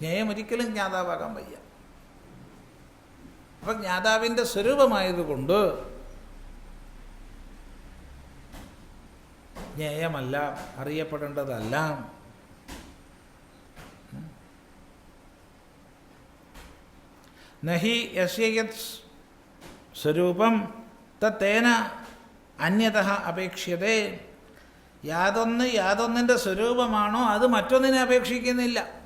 ജ്ഞേയം ഒരിക്കലും ജ്ഞാതാവാകാൻ വയ്യ. അപ്പം ജ്ഞാതാവിന്റെ സ്വരൂപമായതുകൊണ്ട് ജ്ഞേയമല്ല അറിയപ്പെടേണ്ടതല്ല. നഹി യസ്യത് സ്വരൂപം തത്തേന അന്യത അപേക്ഷ്യതേ. യാതൊന്ന് യാതൊന്നിന്റെ സ്വരൂപമാണോ അത് മറ്റൊന്നിനെ അപേക്ഷിക്കുന്നില്ല.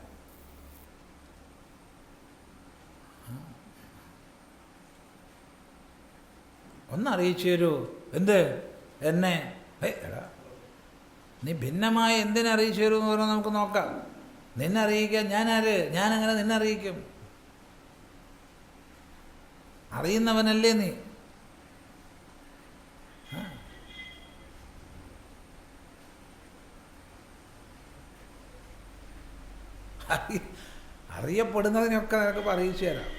ഒന്ന് അറിയിച്ചു തരൂ എന്ത്? എന്നെ? എടാ. നീ ഭിന്നമായി എന്തിനെ അറിയിച്ചു തരൂ എന്ന് പറഞ്ഞാൽ നമുക്ക് നോക്കാം. നിന്നെ അറിയിക്കാൻ ഞാനാര്? ഞാനങ്ങനെ നിന്നെ അറിയിക്കും. അറിയുന്നവനല്ലേ നീ. അറിയപ്പെടുന്നതിനൊക്കെ നിനക്ക് അറിയിച്ചു തരാം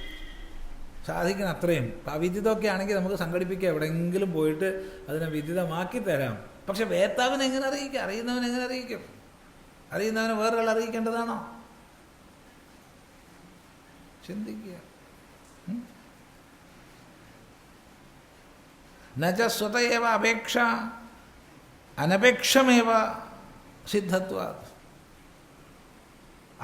സാധിക്കണം അത്രയും. വിദ്യുതമൊക്കെ ആണെങ്കിൽ നമുക്ക് സംഘടിപ്പിക്കാം. എവിടെയെങ്കിലും പോയിട്ട് അതിനെ വിദിതമാക്കി തരാം. പക്ഷെ വേത്താവിനെ എങ്ങനെ അറിയിക്കും? അറിയുന്നവൻ എങ്ങനെ അറിയിക്കും? അറിയുന്നവനെ വേറൊരാൾ അറിയിക്കേണ്ടതാണോ? ചിന്തിക്കുക? നജ സ്വതയേവ അപേക്ഷ അനപേക്ഷമേവ സിദ്ധത്വ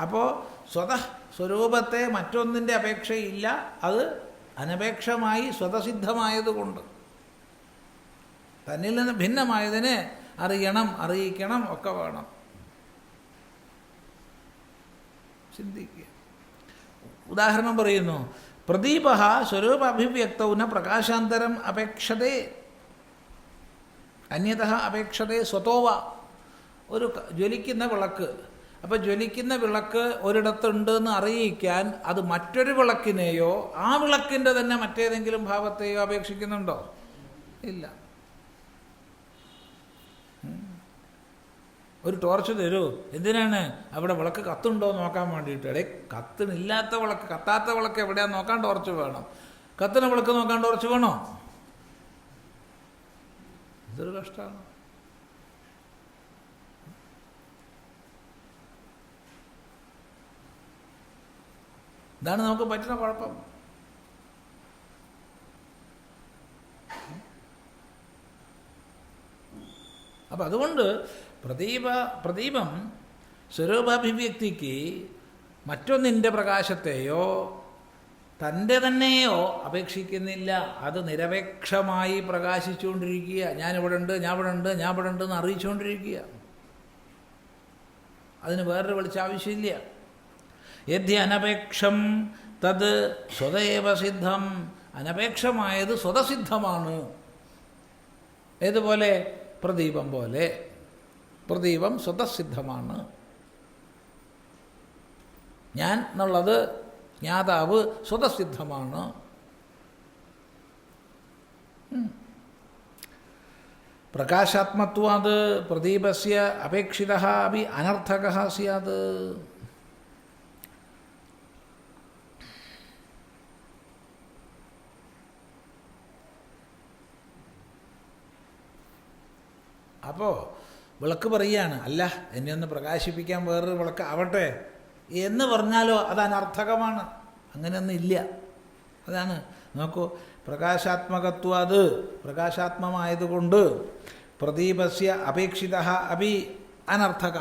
അപ്പോൾ സ്വത സ്വരൂപത്തെ മറ്റൊന്നിന്റെ അപേക്ഷയില്ല. അത് അനപേക്ഷമായി സ്വതസിദ്ധമായതുകൊണ്ട്. തന്നിൽ നിന്ന് ഭിന്നമായതിനെ അറിയണം അറിയിക്കണം ഒക്കെ വേണം. ചിന്തിക്കുക. ഉദാഹരണം പറയുന്നു പ്രദീപ സ്വരൂപ അഭിവ്യക്തവും പ്രകാശാന്തരം അപേക്ഷതേ. അന്യത അപേക്ഷതേ സ്വതോവ. ഒരു ജ്വലിക്കുന്ന വിളക്ക്. അപ്പോൾ ജ്വലിക്കുന്ന വിളക്ക് ഒരിടത്തുണ്ട് എന്ന് അറിയിക്കാൻ അത് മറ്റൊരു വിളക്കിനെയോ ആ വിളക്കിന്റെ തന്നെ മറ്റേതെങ്കിലും ഭാവത്തെയോ അപേക്ഷിക്കുന്നുണ്ടോ? ഇല്ല. ഒരു ടോർച്ച് തരൂ. എന്തിനാണ്? അവിടെ വിളക്ക് കത്തുണ്ടോ നോക്കാൻ വേണ്ടിയിട്ട്. എടേ കത്തിനില്ലാത്ത വിളക്ക് കത്താത്ത വിളക്ക് എവിടെയാ നോക്കാൻ ടോർച്ച് വേണം. കത്തുന്ന വിളക്ക് നോക്കാൻ ടോർച്ച് വേണോ? ഇതൊരു കഷ്ടമാണ് ഇതാണ് നമുക്ക് പറ്റുന്ന കുഴപ്പം. അപ്പം അതുകൊണ്ട് പ്രദീപ പ്രദീപം സ്വരൂപാഭിവ്യക്തിക്ക് മറ്റൊന്നിന്റെ പ്രകാശത്തെയോ തന്റെ തന്നെയോ അപേക്ഷിക്കുന്നില്ല. അത് നിരപേക്ഷമായി പ്രകാശിച്ചുകൊണ്ടിരിക്കുക. ഞാനിവിടെ ഉണ്ട് ഞാൻ ഇവിടെ ഉണ്ട് ഞാൻ ഇവിടെ ഉണ്ട് എന്ന് അറിയിച്ചുകൊണ്ടിരിക്കുക. അതിന് വേറൊരു വെളിച്ചം അനപേക്ഷം തത് സ്വതേവ സിദ്ധം. അനപേക്ഷമായത് സ്വതസിദ്ധമാണ്. ഏതുപോലെ? പ്രദീപം പോലെ. പ്രദീപം സ്വതസിദ്ധമാണ്. ഞാൻ എന്നുള്ളത് ജ്ഞാതാവ് സ്വതസിദ്ധമാണ്. പ്രകാശാത്മത്വാത് പ്രദീപസ്യ അപേക്ഷിത അപി അനർത്ഥക സ്യാത്. അപ്പോൾ വിളക്ക് പറയുകയാണ് അല്ല എന്നെ ഒന്ന് പ്രകാശിപ്പിക്കാൻ വേറൊരു വിളക്ക് ആവട്ടെ. എന്ന് പറഞ്ഞാലോ അത് അനർത്ഥകമാണ് അങ്ങനെയൊന്നും ഇല്ല. അതാണ്. നോക്കൂ പ്രകാശാത്മകത്വം അത്. പ്രകാശാത്മമായതുകൊണ്ട് പ്രദീപസ്യ അപേക്ഷിത അപി അനർത്ഥക.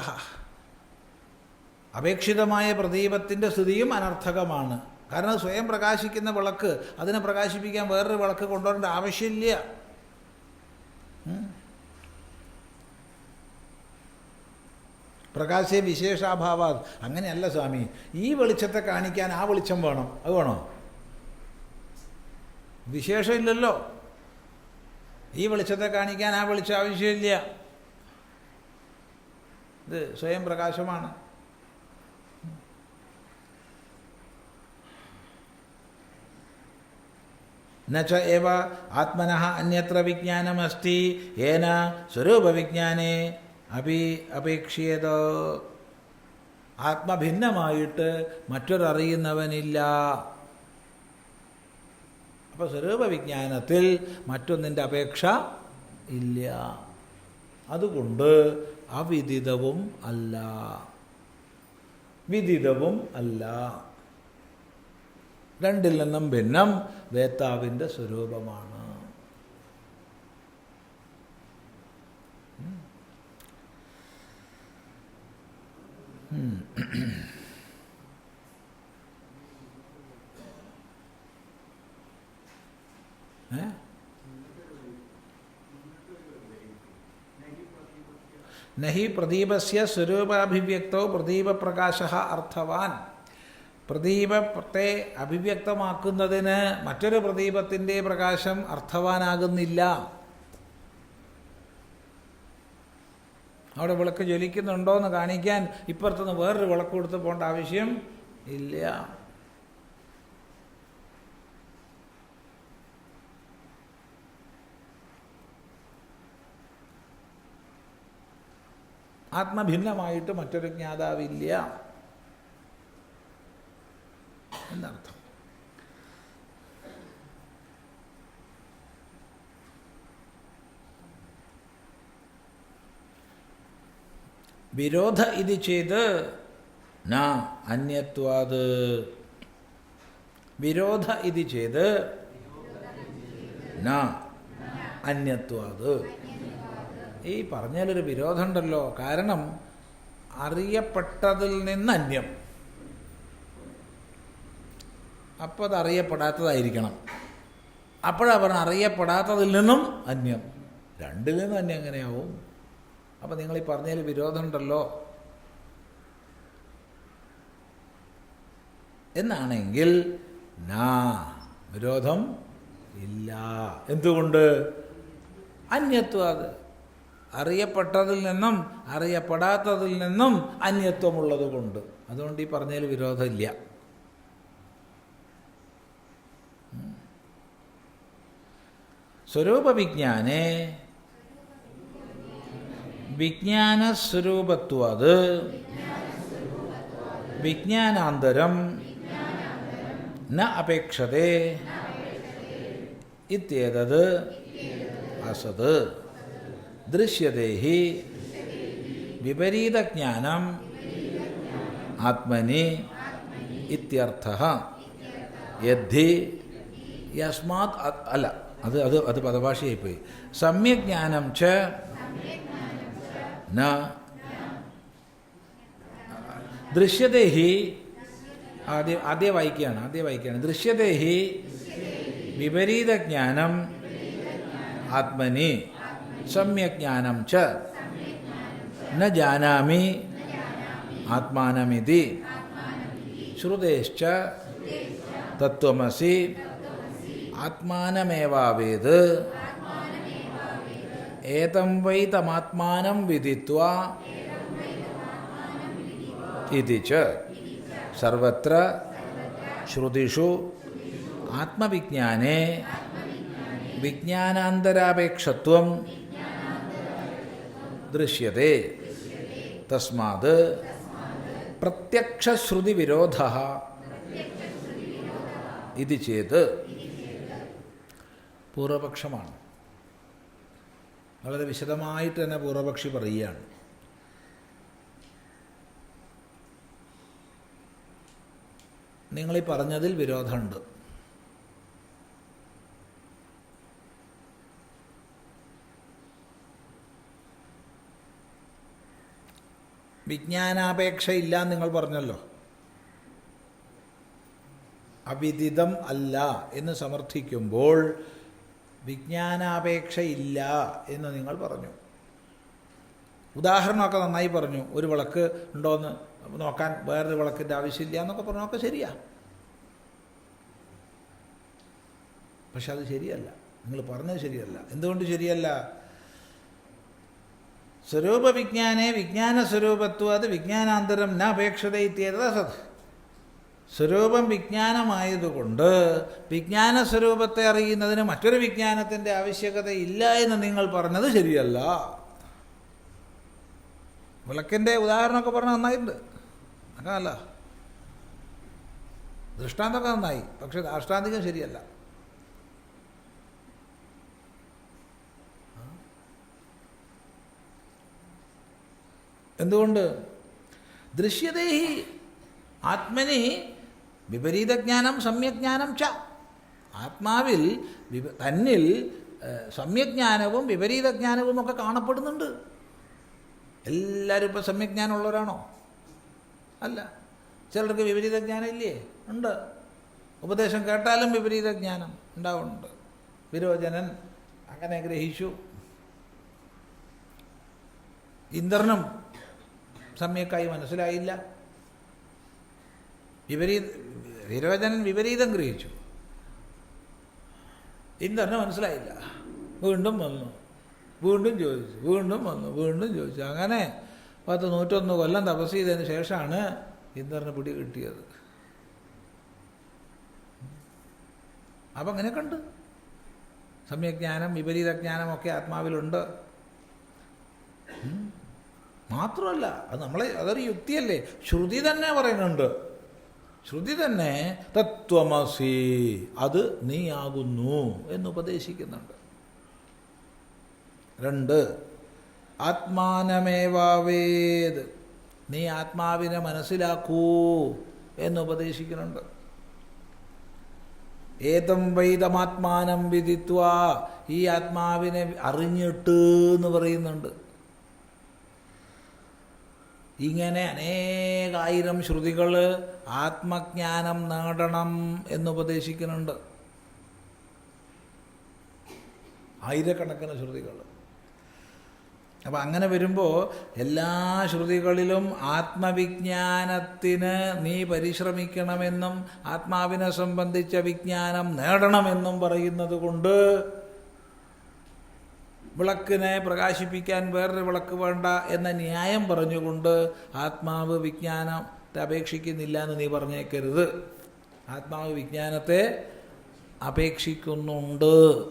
അപേക്ഷിതമായ പ്രദീപത്തിന്റെ സ്ഥിതിയും അനർത്ഥകമാണ്. കാരണം സ്വയം പ്രകാശിക്കുന്ന വിളക്ക് അതിനെ പ്രകാശിപ്പിക്കാൻ വേറൊരു വിളക്ക് കൊണ്ടുവരേണ്ട ആവശ്യമില്ല. പ്രകാശേ വിശേഷാഭാവാ അങ്ങനെയല്ല സ്വാമി. ഈ വെളിച്ചത്തെ കാണിക്കാൻ ആ വെളിച്ചം വേണം. അത് വേണോ? വിശേഷമില്ലല്ലോ. ഈ വെളിച്ചത്തെ കാണിക്കാൻ ആ വെളിച്ചം ആവശ്യമില്ല. ഇത് സ്വയം പ്രകാശമാണ്. നച്ച ഏവ ആത്മന അന്യത്ര വിജ്ഞാനമസ്തി. ഏന സ്വരൂപവിജ്ഞാനേ. അപി അപേക്ഷിയത്. ആത്മഭിന്നമായിട്ട് മറ്റൊരറിയുന്നവനില്ല. അപ്പോൾ സ്വരൂപവിജ്ഞാനത്തിൽ മറ്റൊന്നിന്റെ അപേക്ഷ ഇല്ല. അതുകൊണ്ട് അവിദിതവും അല്ല. വിദിതവും അല്ല. രണ്ടിൽ നിന്നും ഭിന്നം വേത്താവിന്റെ സ്വരൂപമാണ്. നഹി പ്രദീപസ്യ സ്വരൂപാഭിവ്യക്തോ പ്രദീപപ്രകാശ അർത്ഥവാൻ. പ്രദീപത്തെ അഭിവ്യക്തമാക്കുന്നതിന് മറ്റൊരു പ്രദീപത്തിന്റെ പ്രകാശം അർത്ഥവാനാകുന്നില്ല. അവിടെ വിളക്ക് ജ്വലിക്കുന്നുണ്ടോ എന്ന് കാണിക്കാൻ ഇപ്പുറത്തുനിന്ന് വേറൊരു വിളക്ക് കൊടുത്ത് പോകേണ്ട ആവശ്യം ഇല്ല. ആത്മഭിന്നമായിട്ട് മറ്റൊരു ജ്ഞാതാവില്ല. എന്നർത്ഥം. വിരോധ ഇത് ചെയ്ത് ന അന്യത്വാത്. വിരോധ ഇത് ചെയ്ത് ന അന്യത്വാത്. ഈ പറഞ്ഞാലൊരു വിരോധമുണ്ടല്ലോ. കാരണം അറിയപ്പെട്ടതിൽ നിന്ന് അന്യം. അപ്പോൾ അത് അറിയപ്പെടാത്തതായിരിക്കണം. അപ്പോഴാണ് പറഞ്ഞ അറിയപ്പെടാത്തതിൽ നിന്നും അന്യം. രണ്ടിൽ നിന്നും അന്യം എങ്ങനെയാവും? അപ്പം നിങ്ങൾ ഈ പറഞ്ഞതിൽ വിരോധമുണ്ടല്ലോ. എന്നാണെങ്കിൽ നാ വിരോധം ഇല്ല. എന്തുകൊണ്ട്? അന്യത്വം അത്. അറിയപ്പെട്ടതിൽ നിന്നും അറിയപ്പെടാത്തതിൽ നിന്നും അന്യത്വമുള്ളത് കൊണ്ട് അതുകൊണ്ട് ഈ പറഞ്ഞതിൽ വിരോധമില്ല. സ്വരൂപവിജ്ഞാനെ വിജ്ഞാനസ്വരൂപത്വാത് വിജ്ഞാനാന്തരം ന അപേക്ഷതേ ഇത്യേതത് അസത്. ദൃശ്യദേഹി വിപരീതജ്ഞാനം ആത്മനി ഇത്യർത്ഥ. യദ്ധി യസ്മാത് അല്ല അത് അത് അത് പദഭാഷയായിപ്പോയി. സമ്യജ്ഞാനം ച ന ദൃശ്യതേ ഹി ആദ്യം ആദ്യം വായിക്കുകയാണ് ആദ്യം വായിക്കുകയാണ്. ദൃശ്യതേ ഹി വിപരീതജ്ഞാനം ആത്മനി സമ്യജ്ഞാനം ച ന ജാനാമി ആത്മാനമിതി ശ്രുതേശ്ച തത്വമസി ആത്മാനമേവാവേത് ഏതം വൈ തമാത്മാനം വിധിത്വ സർവത്ര ശ്രുതിഷു ആത്മവിജ്ഞാനെ വിജ്ഞാനാന്തരാപേക്ഷത്വം ദൃശ്യത്തെ തസ്മാത് പ്രത്യക്ഷശ്രുതിവിരോധ. ഇത് ചേത്. പൂർവപക്ഷമാണ്. വളരെ വിശദമായിട്ട് തന്നെ പൂർവപക്ഷി പറയുകയാണ്. നിങ്ങളീ പറഞ്ഞതിൽ വിരോധമുണ്ട്. വിജ്ഞാനാപേക്ഷ ഇല്ല എന്ന് നിങ്ങൾ പറഞ്ഞല്ലോ. അവിദിതം അല്ല എന്ന് സമർത്ഥിക്കുമ്പോൾ വിജ്ഞാനാപേക്ഷ ഇല്ല എന്ന് നിങ്ങൾ പറഞ്ഞു. ഉദാഹരണമൊക്കെ നന്നായി പറഞ്ഞു. ഒരു വിളക്ക് ഉണ്ടോയെന്ന് നോക്കാൻ വേറൊരു വിളക്കിന്റെ ആവശ്യമില്ല എന്നൊക്കെ പറഞ്ഞൊക്കെ ശരിയാ. പക്ഷെ അത് ശരിയല്ല. നിങ്ങൾ പറഞ്ഞത് ശരിയല്ല. എന്തുകൊണ്ട് ശരിയല്ല? സ്വരൂപ വിജ്ഞാനെ വിജ്ഞാന സ്വരൂപത്വം അത് വിജ്ഞാനാന്തരം ന അപേക്ഷത ഇത്യേതത് അസത് സ്വരൂപം വിജ്ഞാനമായതുകൊണ്ട് വിജ്ഞാന സ്വരൂപത്തെ അറിയുന്നതിന് മറ്റൊരു വിജ്ഞാനത്തിന്റെ ആവശ്യകത ഇല്ല എന്ന് നിങ്ങൾ പറഞ്ഞത് ശരിയല്ല. വിളക്കിന്റെ ഉദാഹരണമൊക്കെ പറഞ്ഞാൽ നന്നായിട്ടുണ്ട്. അങ്ങനല്ല. ദൃഷ്ടാന്തമൊക്കെ നന്നായി പക്ഷെ ദാഷ്ടാന്തികം ശരിയല്ല. എന്തുകൊണ്ട്? ദൃശ്യതേഹി ആത്മനി വിപരീതജ്ഞാനം സമ്യജ്ഞാനം ച. ആത്മാവിൽ തന്നിൽ സമ്യജ്ഞാനവും വിപരീതജ്ഞാനവും ഒക്കെ കാണപ്പെടുന്നുണ്ട്. എല്ലാവരും ഇപ്പോൾ സമ്യജ്ഞാനമുള്ളവരാണോ? അല്ല. ചിലർക്ക് വിപരീതജ്ഞാനം ഇല്ലേ? ഉണ്ട്. ഉപദേശം കേട്ടാലും വിപരീതജ്ഞാനം ഉണ്ടാവുന്നുണ്ട്. വിരോചനൻ അങ്ങനെ ഗ്രഹിച്ചു. ഇന്ദ്രനും സമ്യക്കായി മനസ്സിലായില്ല. വിപരീത വിരോചനൻ വിപരീതം ഗ്രഹിച്ചു ഇന്ദ്രന് മനസ്സിലായില്ല. വീണ്ടും വന്നു. വീണ്ടും ചോദിച്ചു. വീണ്ടും വന്നു. വീണ്ടും ചോദിച്ചു. അങ്ങനെ പത്ത് നൂറ്റൊന്ന് കൊല്ലം തപസ് ചെയ്തതിന് ശേഷമാണ് ഇന്ദ്രന് പിടി കിട്ടിയത്. അപ്പം അങ്ങനെ കണ്ട്. സമ്യജ്ഞാനം വിപരീതജ്ഞാനമൊക്കെ ആത്മാവിലുണ്ട്. ഉം. മാത്രമല്ല അത് നമ്മളെ അതൊരു യുക്തിയല്ലേ? ശ്രുതി തന്നെ പറയുന്നുണ്ട്. ശ്രുതി തന്നെ തത്വമസി അത് നീയാകുന്നു എന്ന് ഉപദേശിക്കുന്നുണ്ട്. രണ്ട് ആത്മാനമേവാവേത് നീ ആത്മാവിനെ മനസ്സിലാക്കൂ എന്ന് ഉപദേശിക്കുന്നുണ്ട്. ഏതം വൈതമാത്മാനം വിധിത്വ ഈ ആത്മാവിനെ അറിഞ്ഞിട്ട് എന്ന് പറയുന്നുണ്ട്. ഇങ്ങനെ അനേകായിരം ശ്രുതികൾ ആത്മജ്ഞാനം നേടണം എന്ന് ഉപദേശിക്കുന്നുണ്ട്. ആയിരക്കണക്കിന് ശ്രുതികൾ. അപ്പം അങ്ങനെ വരുമ്പോൾ എല്ലാ ശ്രുതികളിലും ആത്മവിജ്ഞാനത്തിന് നീ പരിശ്രമിക്കണമെന്നും ആത്മാവിനെ സംബന്ധിച്ച വിജ്ഞാനം നേടണമെന്നും പറയുന്നത് കൊണ്ട് വിളക്കിനെ പ്രകാശിപ്പിക്കാൻ വേറൊരു വിളക്ക് വേണ്ട എന്ന ന്യായം പറഞ്ഞുകൊണ്ട് ആത്മാവ് വിജ്ഞാനത്തെ അപേക്ഷിക്കുന്നില്ല എന്ന് നീ പറഞ്ഞേക്കരുത്. ആത്മാവ് വിജ്ഞാനത്തെ അപേക്ഷിക്കുന്നുണ്ട്.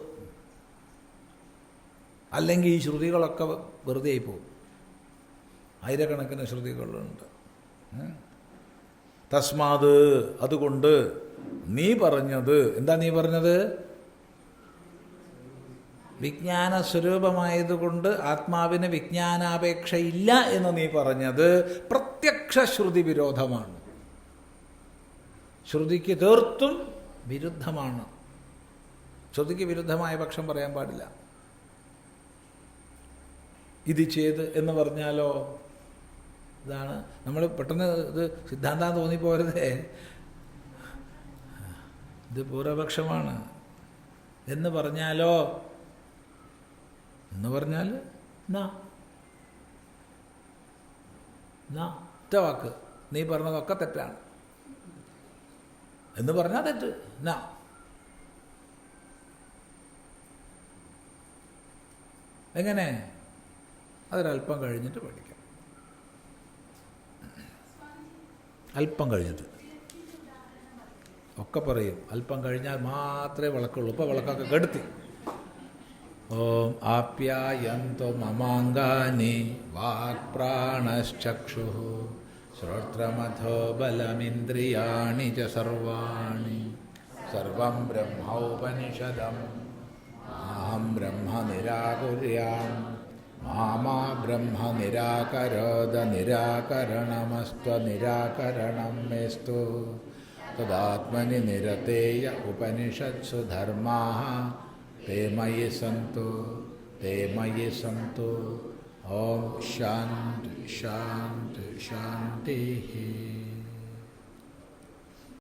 അല്ലെങ്കിൽ ഈ ശ്രുതികളൊക്കെ വെറുതെ പോകും. ആയിരക്കണക്കിന് ശ്രുതികളുണ്ട്. തസ്മാത് അതുകൊണ്ട് നീ പറഞ്ഞത് എന്താ നീ പറഞ്ഞത്? വിജ്ഞാന സ്വരൂപമായതുകൊണ്ട് ആത്മാവിന് വിജ്ഞാനാപേക്ഷയില്ല എന്ന് നീ പറഞ്ഞത് പ്രത്യക്ഷ ശ്രുതി വിരോധമാണ്. ശ്രുതിക്ക് തീർത്തും വിരുദ്ധമാണ്. ശ്രുതിക്ക് വിരുദ്ധമായ പക്ഷം പറയാൻ പാടില്ല. ഇത് ചെയ്ത് എന്ന് പറഞ്ഞാലോ? ഇതാണ്. നമ്മൾ പെട്ടെന്ന് ഇത് സിദ്ധാന്തം തോന്നിപ്പോരുതേ. ഇത് പൂർവപക്ഷമാണ്. എന്ന് പറഞ്ഞാലോ? എന്ന് പറഞ്ഞാൽ നാ. നാ. ഒറ്റ വാക്ക്. നീ പറഞ്ഞതൊക്കെ തെറ്റാണ്. എന്ന് പറഞ്ഞാൽ തെറ്റ്. നാ. എങ്ങനെ? അതൊരല്പം കഴിഞ്ഞിട്ട് പഠിക്കാം. അല്പം കഴിഞ്ഞിട്ട്. ഒക്കെ പറയും. അല്പം കഴിഞ്ഞാൽ മാത്രമേ വിളക്കുള്ളൂ. ഇപ്പോൾ വിളക്കൊക്കെ കെടുത്തി. ഓം ആപ്യായന്തു മമാങ്കാനി വാക്പ്രാണശ്ചക്ഷു. श्रोत्रमथो बलमिन्द्रियाणि च सर्वाणि ബ്രഹ്മോപനിഷദം. അഹം ബ്രഹ്മ നിരാകുര്യാം മാമാ ബ്രഹ്മ നിരാകരോദ നിരാകരണമസ്ത്വ നിരാകരണം മേസ്തു. തദാത്മനി നിരതേയ ഉപനിഷത്സു ധർമാ ते मयि संतो ते मयि संतो ओम शांत शांत शांति